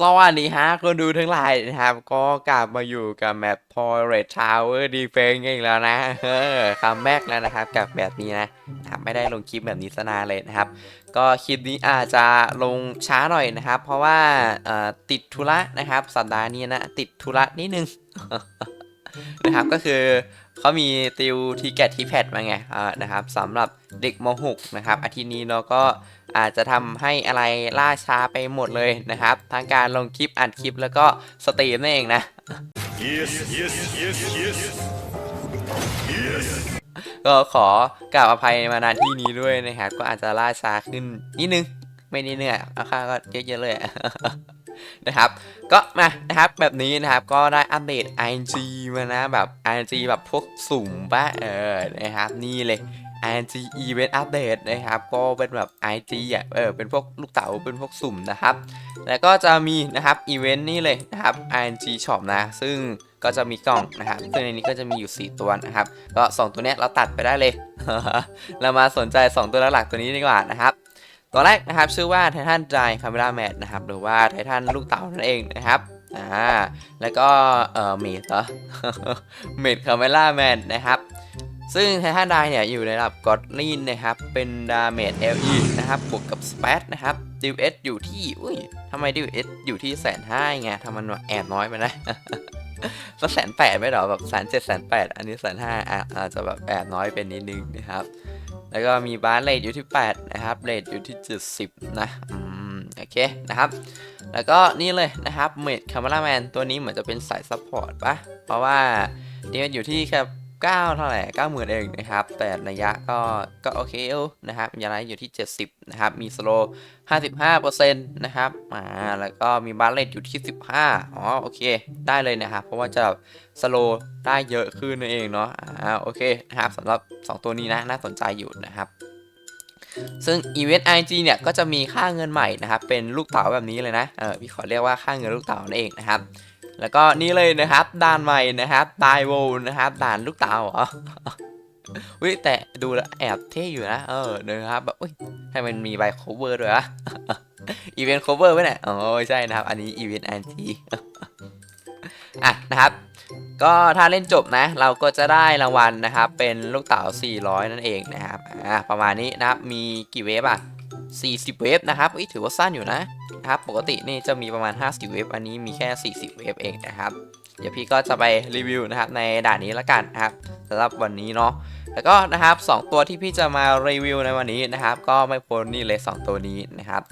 สวัสดีฮะคนดูทั้งหลายนะครับ ก็กลับมาอยู่กับแมป Toilet Tower Defense อีกแล้วนะเออคัมแบ็กแล้วนะครับ กับแบบนี้นะนะครับไม่ได้ลงคลิปแบบนี้สนานเลยนะครับ ก็คลิปนี้อาจจะลงช้าหน่อยนะครับ เพราะว่าติดธุระนะครับ สัปดาห์นี้นะ ติดธุระนิดนึงนะครับก็คือ เขามีติวทีแกตทีแพดมาไงอ่านะครับสำหรับเด็กม .6 นะครับอาทิตย์นี้เราก็อาจจะทำให้อะไรล่าช้าไปหมดเลยนะครับ ทั้งการลงคลิปอัดคลิปแล้วก็สตรีมนั่นเองนะ Yes, yes, yes, yes. Yes. ก็ขอกราบอภัยมาณที่นี้ด้วยนะครับ ก็อาจจะล่าช้าขึ้นนิดนึง ไม่นิดนึงอะราคาก็เยอะๆเลยอะ นะครับ ก็มานะครับแบบนี้นะครับก็ได้อัปเดต IG มานะแบบ IG แบบพวกสุ่มปะเออนะครับนี่เลย IG Event Update นะครับ ก็เป็นแบบ IG อะ เออ เป็นพวกลูกเต๋า เป็นพวกสุ่มนะครับ แล้วก็จะมีนะครับ อีเวนต์นี่เลยนะครับ IG Shop นะ ซึ่งก็จะมีกล่องนะครับ ซึ่งในนี้ก็จะมีอยู่ 4 ตัวนะครับ ก็ 2 ตัวเนี้ยเราตัดไปได้เลย เรามาสนใจ 2 ตัวหลักตัวนี้ดีกว่านะครับ ตัวแรกนะครับชื่อว่าไททันไดคาเมราแมทนะครับหรือว่าไททันลูกเต๋านั่นเองนะครับอ่าแล้วก็เอ่อเมดเหรอเมดคาเมราแมนนะครับซึ่งไททันไดเนี่ยอยู่ในระดับกอดลีนนะครับเป็นดาเมจ LE นะครับบวกกับสเปซนะครับดิวเอสอยู่ที่อุ้ยทำไมดิวเอสอยู่ที่แสนห้าไงทำมมันแอบน้อยไปนะสักแสนแปดไม่หรอแบบแสนเจ็ดแสนแปดอันนี้แสนห้าอาจจะแบบแอบน้อยเป็นนิดนึงนะครับ แล้วก็มีบาร์เลทอยู่ที่ 8 นะครับเลทอยู่ที่ 70 นะอืมโอเคนะครับ แล้วก็นี่เลยนะครับเมดคา m มราแมนตัวนี้เหมือนจะเป็นสายซัพพอร์ตปะเพราะว่านี่มันอยู่ที่แค่ 9 เท่าไหร่9หมื่นเองนะครับ แต่ระยะก็ก็โอเคนะครับยาไนอยู่ที่ 70 นะครับ มีสโล55%นะครับอ่าแล้วก็มีบาร์เลทอยู่ที่ 15 อ๋อ โอเค ได้เลยนะครับ เพราะว่าจะสโลได้เยอะขึ้นนั่นเองเนาะ อ่า โอเคนะครับสำหรับ 2 ตัวนี้นะ น่าสนใจอยู่นะครับ ซึ่ง Event IG เนี่ยก็จะมีค่าเงินใหม่นะครับ เป็นลูกเต๋าแบบนี้เลยนะเออพี่ขอเรียกว่าค่าเงินลูกเต๋านั่นเองนะครับ แล้วก็นี่เลยนะครับด่านใหม่นะครับดายโวนะครับด่านลูกเต๋าเหรอวิแต่ดูแล้วแอบเท่อยู่นะ เออนะครับแบบอุ้ยให้มันมีใบ cover ด้วยอะอีเวนต์ cover ไว้ไหนยอ๋อใช่นะครับ อันนี้อีเวนต์ IG อะนะครับ ก็ถ้าเล่นจบนะ เราก็จะได้รางวัลนะครับ เป็นลูกเต๋า400 นั่นเองนะครับอ่าประมาณนี้นะครับ มีกี่เวฟอะ 40 เวฟนะครับอุ้ยถือว่าสั้นอยู่นะนะครับ ปกตินี่จะมีประมาณ 50 เวฟอันนี้มีแค่ 40 เวฟเองนะครับ เดี๋ยวพี่ก็จะไปรีวิวนะครับในด่านนี้ละกันนะครับ สำหรับวันนี้เนาะแล้วก็นะครับ 2 ตัวที่พี่จะมารีวิวในวันนี้นะครับ ก็ไม่พ้นนี่เลย 2 ตัวนี้นะครับ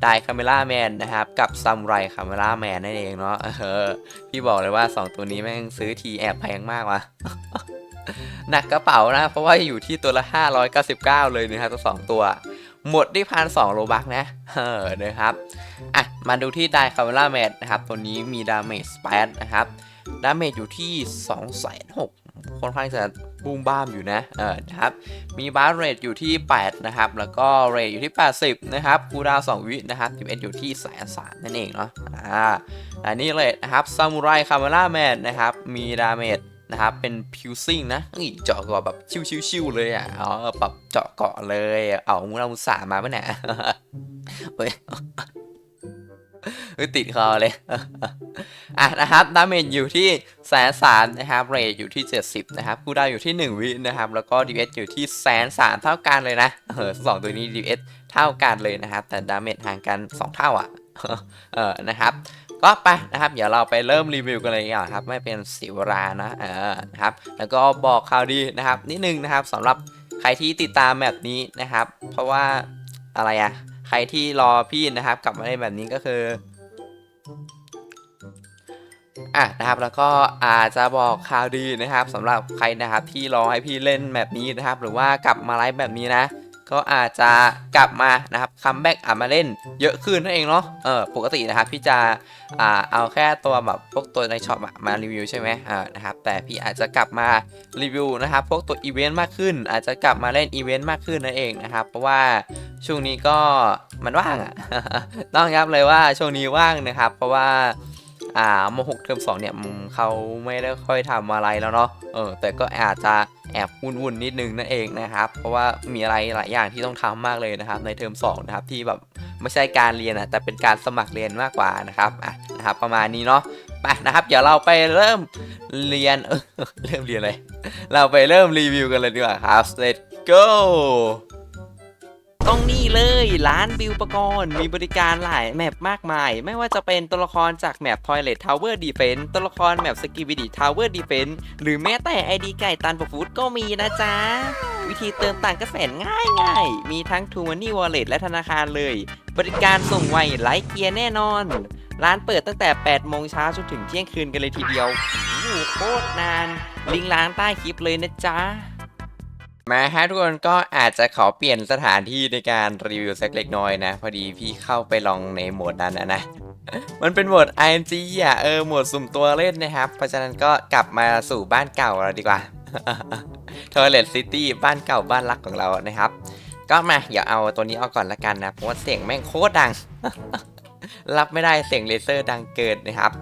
ไดคาเมล่าแมนนะครับ กับซัมไรคาเมล่าแมนนั่นเองเนาะเออพี่บอกเลยว่า 2 ตัวนี้แม่งซื้อทีแอบแพงมากว่ะหนักกระเป๋านะ เพราะว่าอยู่ที่ตัวละ 599 เลยนะครับตัวสองตัว หมดที่พันสองโลบักนะเออนะครับอะมาดูที่ไดคาเมล่าแมนนะครับ ตัวนี้มีดาเมจแปดนะครับ ดาเมจอยู่ที่2 6 0 0 0ค่อนข้างจะบูมบ้ามอยู่นะ เออนะครับ มีบาร์เรทอยู่ที่ 8 นะครับ แล้วก็เรทอยู่ที่ 80 นะครับ คูดาวน์2วิ นะครับ11อยู่ที่แสนสามนั่นเองเนาะ อ่า อันนี้เลยนะครับ ซามูไรคาเมล่าแมนนะครับ มีดาเมจนะครับ เป็นพิวซิ่งนะนี่เจาะเกาะแบบชิวๆๆเลยอะ อ๋อแบบเจาะเกาะเลย เอามูรามุสามาปะเนี่ยเฮ้ย ติดคอเลย อะนะครับดาเมจอยู่ที่แสนสามนะครับเรทอยู่ที่ 70 นะครับคูลดาวน์อยู่ที่ 1 วินะครับ แล้วก็ดีเอสอยู่ที่แสนสามเท่ากันเลยนะ เออสองตัวนี้ดีเอสเท่ากันเลยนะครับ แต่ดาเมจห่างกัน 2 เท่าอะ เออนะครับก็ไปนะครับ เดี๋ยวเราไปเริ่มรีวิวกันเลยดีกว่อนครับ ไม่เป็นเสียเวลานะเออนะครับ แล้วก็บอกข่าวดีนะครับ นิดนึงนะครับสำหรับใครที่ติดตามแบบนี้นะครับ เพราะว่าอะไรอะใค รที่รอพี่นะครับ กลับมาได้แบบนี้ก็คืออะนะครับแล้วก็อาจจะบอกข่าวดีนะครับสำหรับใครนะครับที่รอให้พี่เล่นแบบนี้นะครับ หรือว่ากลับมาไลฟ์แบบนี้นะ ก็อาจจะกลับมานะครับคัมแบ็กอะมาเล่นเยอะขึ้นนั่นเองเนาะเออปกตินะครับพี่จะอ่าเอาแค่ตัวแบบพวกตัวในช็อปมารีวิวใช่ไหมอ่านะครับแต่พี่อาจจะกลับมารีวิวนะครับพวกตัวอีเวนต์มากขึ้น อาจจะกลับมาเล่นอีเวนต์มากขึ้นนั่นเองนะครับเพราะว่าช่วงนี้ก็มันว่างอะต้องยับเลยว่าช่วงนี้ว่างนะครับ เพราะว่า อ่ามหกเทอมสองเนี่ยเขาไม่ได้ค่อยทำอะไรแล้วเนาะเออแต่ก็อาจจะแอบวุ่นๆนิดนึงนั่นเองนะครับ เพราะว่ามีอะไรหลายอย่างที่ต้องทำมากเลยนะครับ ในเทอมสองนะครับที่แบบไม่ใช่การเรียนอะแต่เป็นการสมัครเรียนมากกว่านะครับอะนะครับ ประมาณนี้เนาะไปนะครับเดี๋ยวเราไปเริ่มเรียนเออเริ่มเรียนเลยเราไปเริ่มรีวิวกันเลยดีกว่าครับ let's go ตรงนี้ เลยร้านบิวปกรณ์ มีบริการหลายแมปมากมาย ไม่ว่าจะเป็นตัวละครจากแมป Toilet Tower Defense ตัวละครแมป Skibidi Tower Defense หรือแม้แต่ ID ไก่ตันปฟูดก็มีนะจ๊ะ วิธีเติมต่างก็แสนง่ายง่ายมีทั้ง t ู m ันนี่ Wallet และธนาคารเลย บริการส่งไวไร้เกียร์แน่นอน ร้านเปิดตั้งแต่ 8 โมงเช้าจนถึงเที่ยงคืนกันเลยทีเดียวโอ้โหโคตรนาน ลิงก์ร้านใต้คลิปเลยนะจ๊ะ มาฮะทุกคนก็อาจจะขอเปลี่ยนสถานที่ในการรีวิวสักเล็กน้อยนะ พอดีพี่เข้าไปลองในโหมดนั้นนะนะ มันเป็นโหมด ING อะเออโหมดสุ่มตัวเล่นนะครับ เพราะฉะนั้นก็กลับมาสู่บ้านเก่าเราดีกว่า Toilet City บ้านเก่าบ้านรักของเรานะครับ ก็มาเดี๋ยวเอาตัวนี้ออกก่อนละกันนะเพราะว่าเสียงแม่งโคตรดัง รับไม่ได้เสียงเลเซอร์ดังเกินนะครับ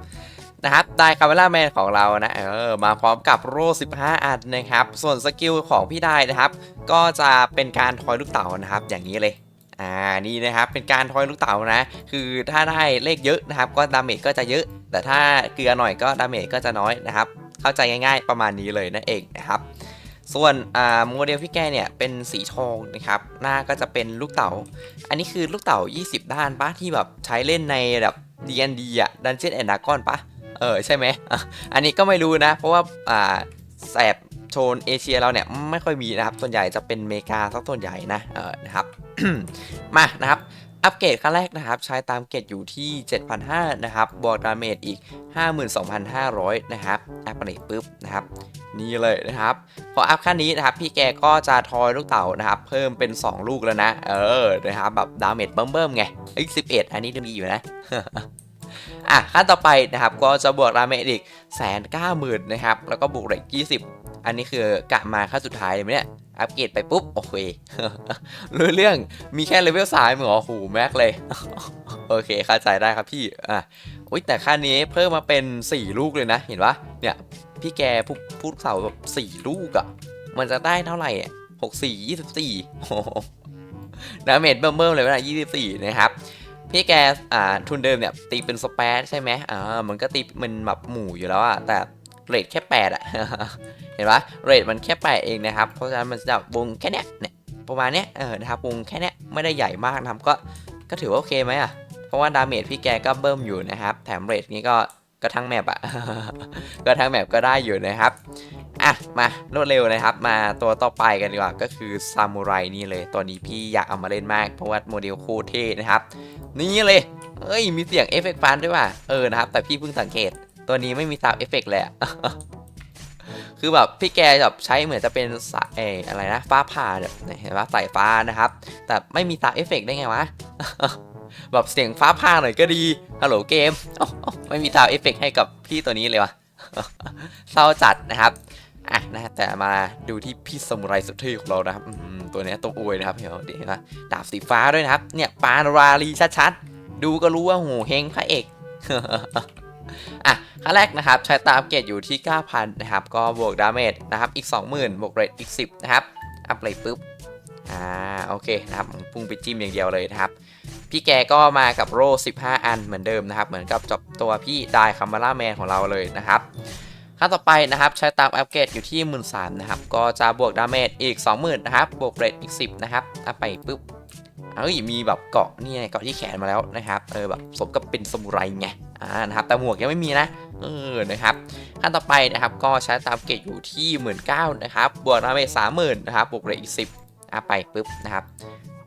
นะครับได้คาเมล่าแมนของเรานะเออมาพร้อมกับโร่15 อันนะครับ ส่วนสกิลของพี่ได้นะครับ ก็จะเป็นการทอยลูกเต๋านะครับ อย่างนี้เลยอ่านี่นะครับเป็นการทอยลูกเต๋านะ คือถ้าได้เลขเยอะนะครับ ก็ดาเมจก็จะเยอะ แต่ถ้าเกลือหน่อยก็ดาเมจก็จะน้อยนะครับ เข้าใจง่าย ๆ ประมาณนี้เลยนั่นเองนะครับส่วนโมเดลพี่แกเนี่ยเป็นสีทองนะครับหน้าก็จะเป็นลูกเต๋า อันนี้คือลูกเต๋า 20 ด้านปะที่แบบใช้เล่นในแบบ D&D อะ Dungeon and Dragon ปะ เออใช่ไหมอันนี้ก็ไม่รู้นะ เพราะว่าอ่าแสบโซนเอเชียเราเนี่ยไม่ค่อยมีนะครับ ส่วนใหญ่จะเป็นอเมริกาสักส่วนใหญ่นะเออนะครับ มานะครับอัปเกรดขั้นแรกนะครับ ใช้ตามเกรดอยู่ที่ 7,500 นะครับ บวกดาเมจอีก 52,500 นะครับ อัปเกรดปุ๊บนะครับ นี่เลยนะครับ พออัพขั้นนี้นะครับ พี่แกก็จะทอยลูกเต๋านะครับ เพิ่มเป็น 2 ลูกแล้วนะ เออ นะครับ แบบดาเมจเบิ่มๆไงอีก11 อันนี้จะมีอยู่นะ อะขั้นต่อไปนะครับก็จะบวกดาเมจอีกแสนเก้าหมื่นนะครับแล้วก็บวกเหล็กยี่สิบอันนี้คือกะมาขั้นสุดท้ายเลยไหมเนี่ยอัปเกรดไปปุ๊บโอเครู้เรื่องมีแค่เลเวลสายมือโอ้โหแม็กเลยโอเคเข้าใจได้ครับพี่อะอุ้ยแต่ขั้นนี้เพิ่มมาเป็น 4 ลูกเลยนะเห็นปะเนี่ยพี่แกพูดพูดเสาแบบ4ลูกอะ่ะ มันจะได้เท่าไหร่อะหกสี่ยี่สิบสี่โอ้โหดาเมจเบิ่มๆเลยนะยี่สิบสี่นะครับ พี่แกอ่าทุนเดิมเนี่ยตีเป็นสเปซใช่ไหมอ่ามันก็ตีมันแบบหมู่อยู่แล้วอะแต่เรทแค่8อะเห็นปะเรทมันแค่8เองนะครับ เพราะฉะนั้นมันจะวงแค่เนี้ยเนี่ยประมาณเนี้ยเออนะครับวงแค่เนี้ยไม่ได้ใหญ่มากนะครับก็ก็ถือว่าโอเคไหมอะเพราะว่าดาเมจพี่แกก็เบิ่มอยู่นะครับ แถมเรทนี้ก็ก็ทั้งแมปอะก็ทั้งแมปก็ได้อยู่นะครับ อะมารวดเร็วนะครับ มาตัวต่อไปกันดีกว่าก็คือซามูไรนี่เลยตัวนี้พี่อยากเอามาเล่นมากเพราะว่าโมเดลโคตรเท่นะครับ นี่เลยเอ้ยมีเสียงเอฟเฟกต์ฟันด้วยว่ะเออนะครับ แต่พี่เพิ่งสังเกต ตัวนี้ไม่มีซาวเอฟเฟกต์เลยอะคือแบบพี่แกแบบใช้เหมือนจะเป็นสายเออะไรนะฟ้าผ่าแบบเนี่ยเห็นปะสายฟ้านะครับ แต่ไม่มีซาวเอฟเฟกต์ได้ไงวะแบบเสียงฟ้าผ่าหน่อยก็ดีฮัลโหลเกมไม่มีซาวเอฟเฟกต์ให้กับพี่ตัวนี้เลยวะเศร้าจัดนะครับ อะนะแต่มาดูที่พี่สมุไรสุดเท่ของเรานะครับตัวนี้ตัวอวยนะครับเดี๋ยวเดี๋ยวนะดาบสีฟ้าด้วยนะครับ เนี่ยปาราลีชัดๆ ดูก็รู้ว่าโหเฮงพระเอกอะขั้นแรกนะครับใช้ตามเกรดอยู่ที่ 9,000 นะครับ ก็บวกดาเมจนะครับ อีก 20,000 บวกเรทอีก 10 นะครับ อัพเลยปุ๊บ อ่า โอเคนะครับพุ่งไปจิ้มอย่างเดียวเลยนะครับ พี่แกก็มากับโร่15 อันเหมือนเดิมนะครับ เหมือนกับจบตัวพี่ไดคัมบาร่าแมนของเราเลยนะครับ ขั้นต่อไปนะครับใช้ตามอัปเกรดอยู่ที่1 3ื่นนะครับ ก็จะบวกดาเมจอีก 20,000นะครับ บวกเรทอีก 10 นะครับอัพไปปุ๊บเอ้ยมีแบบเกาะนี่เกาะที่แขนมาแล้วนะครับเออแบบสมกับเป็นสมุไรไงอ่านะครับแต่หมวกยังไม่มีนะเออนะครับขั้นต่อไปนะครับก็ใช้ตามเกรดอยู่ที่ 1 9ื่นนะครับบวกดาเมจ30,000นะครับบวกเรทอีก 10อัพไปปุ๊บนะครับ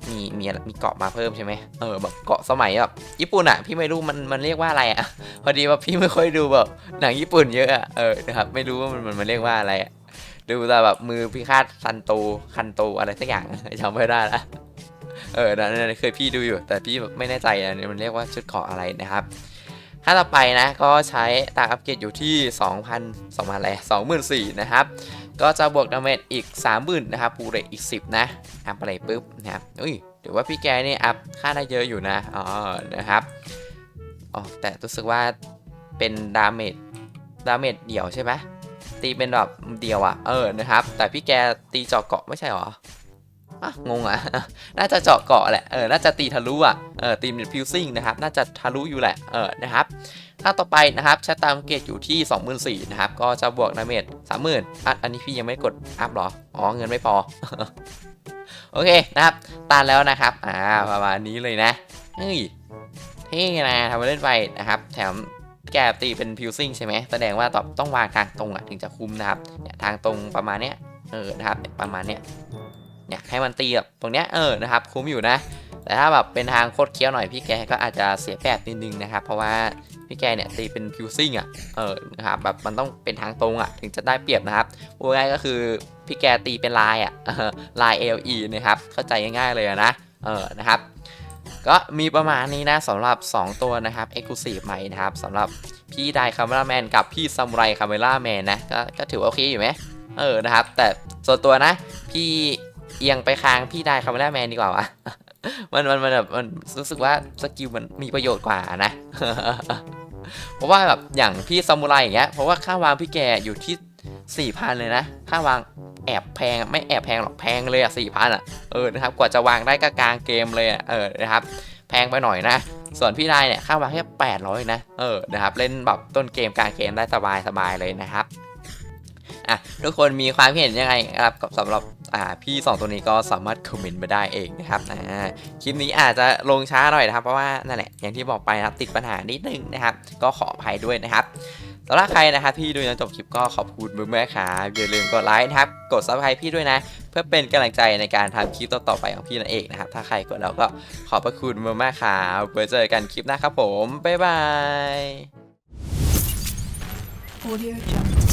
มีมีมีเกาะมาเพิ่มใช่ไหมเออแบบเกาะสมัยแบบญี่ปุ่นอะ พี่ไม่รู้มันมันเรียกว่าอะไรอะพอดีว่าพี่ไม่ค่อยดูแบบหนังญี่ปุ่นเยอะอะเออนะครับไม่รู้ว่ามันมันมันเรียกว่าอะไรอะดูแต่แบบมือพิฆาตซันโตคันโตอะไรสักอย่างจำไม่ได้ละเออนั่นนั่นเคยพี่ดูอยู่ แต่พี่แบบไม่แน่ใจอันนี้มันเรียกว่าชุดเกาะอะไรนะครับถ้าต่อไปนะก็ใช้ตาอัปเกรดอยู่ที่ 2,000 2,000อะไร24,000นะครับ ก็จะบวกดาเมจอีก 30,000นะครับปูเรอีก 10 นะอัพอะไรปุ๊บนะครับอุ้ยถือว่าพี่แกนี่อัพค่าได้เยอะอยู่นะอ๋อนะครับอ๋อแต่รู้สึกว่าเป็นดาเมจดาเมจเดี่ยวใช่ไหมตีเป็นแบบเดียวอะเออนะครับ แต่พี่แกตีเจาะเกาะไม่ใช่หรองงอะน่าจะเจาะเกาะแหละ เออ น่าจะตีทะลุอะเออ ตีเป็นฟิวซิ่งนะครับ น่าจะทะลุอยู่แหละ เออ นะครับ ถ้าต่อไปนะครับชะตามเกตอยู่ที่ 24,000นะครับ ก็จะบวกดาเมจ30,000อะอันนี้พี่ยังไม่กดอัพหรอ อ๋อ เงินไม่พอ โอเคนะครับตานแล้วนะครับ อ่า ประมาณนี้เลยนะ เฮ้ยเท่นะทำมาเล่นไปนะครับ แถมแกตีเป็นพิวซิ่งใช่ไหมแสดงว่าตอบต้องวางทางตรงอะถึงจะคุ้มนะครับเนี่ยทางตรงประมาณเนี้ย เออ นะครับ ประมาณเนี้ยเนี่ยให้มันตีแบบตรงเนี้ย เออ นะครับ คุ้มอยู่นะ แต่ถ้าแบบเป็นทางโคตรเคี้ยวหน่อยพี่แกก็อาจจะเสียแบบนิดนึงนะครับ เพราะว่า พี่แกเนี่ยตีเป็นพิวซิ่งอะเออนะครับแบบมันต้องเป็นทางตรงอะถึงจะได้เปรียบนะครับพูดง่ายๆก็คือพี่แกตีเป็นลายอะลาย LE นะครับเข้าใจง่ายๆเลยนะเออนะครับก็มีประมาณนี้นะสำหรับ 2 ตัวนะครับ Exclusive ใหม่นะครับสำหรับพี่ไดคาเมราแมนกับพี่ซามูไรคาเมราแมนนะก็ก็ถือว่าโอเคอยู่ไหมเออนะครับ แต่ส่วนตัวนะ พี่เอียงไปค้างพี่ไดคาเมราแมนดีกว่าวะมันมันมันแบบมันรู้สึกว่าสกิลมันมีประโยชน์กว่านะ เพราะว่าแบบอย่างพี่ซามูไรอย่างเงี้ยเพราะว่าค่าวางพี่แกอยู่ที่สี่พันเลยนะ ค่าวางแอบแพงไม่แอบแพงหรอกแพงเลยอะสี่พันอะเออนะครับกว่าจะวางได้ก็กลางเกมเลยอะเออนะครับแพงไปหน่อยนะส่วนพี่นายเนี่ยค่าวางแค่แปดร้อยนะเออนะครับเล่นแบบต้นเกมกลางเกมได้สบายสบายเลยนะครับ อะทุกคนมีความเห็นยังไงครับสำหรับอ่าพี่สองตัวนี้ก็สามารถคอมเมนต์มาได้เองนะครับอ่าคลิปนี้อาจจะลงช้าหน่อยนะครับ เพราะว่านั่นแหละอย่างที่บอกไปนะครับติดปัญหานิดนึงนะครับ ก็ขออภัยด้วยนะครับสำหรับใครนะครับที่ดูจนจบคลิปก็ขอบคุณมากๆครับอย่าลืมกดไลค์นะครับ กดซับสไครต์พี่ด้วยนะ เพื่อเป็นกำลังใจในการทำคลิปต่อๆไปของพี่นั่นเองนะครับ ถ้าใครกดแล้วก็ขอบพระคุณมากๆครับไว้เจอกันคลิปหน้าครับผมบ๊ายบาย Audio Jungle.